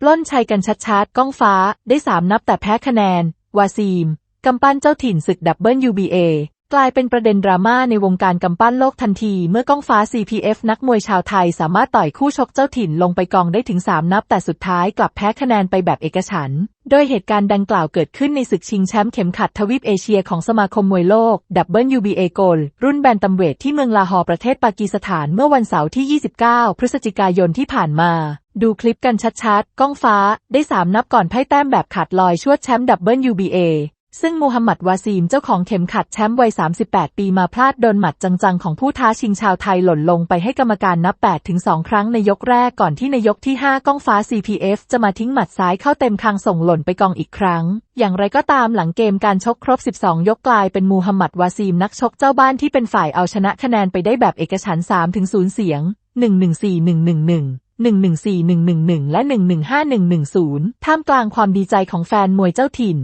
ปล้นชัยกันชัดๆ ก้องฟ้าได้สามนับแต่แพ้คะแนน วาซีม กำปั้นเจ้าถิ่นศึกดับเบิล UBA กลายเป็นประเด็นดราม่าในวงการกำปั้นโลกทันที เมื่อก้องฟ้า CPF นักมวยชาวไทยสามารถต่อยคู่ชกเจ้าถิ่นลงไปกองได้ถึง 3 นับ แต่สุดท้ายกลับแพ้คะแนนไปแบบเอกฉันโดยเหตุการณ์ดังกล่าวเกิดขึ้นในศึกชิงแชมป์เข็มขัดทวีปเอเชียของสมาคมมวยโลก WBA g o l รุ่นแบนตัมเวทที่เมืองลาฮอร์ประเทศปากีสถานเมื่อวันเสาร์ที่ 29 พฤศจิกายนที่ผ่านมาดูคลิปกันชัดๆ ก้องฟ้าได้ 3 นับก่อนไพ่แต้มแบบขาดลอยชวดแชมป์ WBA ซึ่งมูฮัมหมัดวาซีมเจ้าของเข็มขัดแชมป์วัย 38 ปีมาพลาดโดนหมัดจังๆ ของผู้ท้าชิงชาวไทยหล่นลงไปให้กรรมการนับ 8 ถึง 2 ครั้งในยกแรกก่อนที่ในยกที่ 5 ก้องฟ้า CPF จะมาทิ้งหมัดซ้ายเข้าเต็มคางส่งหล่นไปกองอีกครั้ง อย่างไรก็ตามหลังเกมการชกครบ 12 ยกกลายเป็นมูฮัมหมัดวาซีมนักชกเจ้าบ้านที่เป็นฝ่ายเอาชนะคะแนนไปได้แบบเอกฉันท์3ถึง0เสียง 114111 114111 และ 115110 ท่ามกลางความดีใจของแฟนมวยเจ้าถิ่น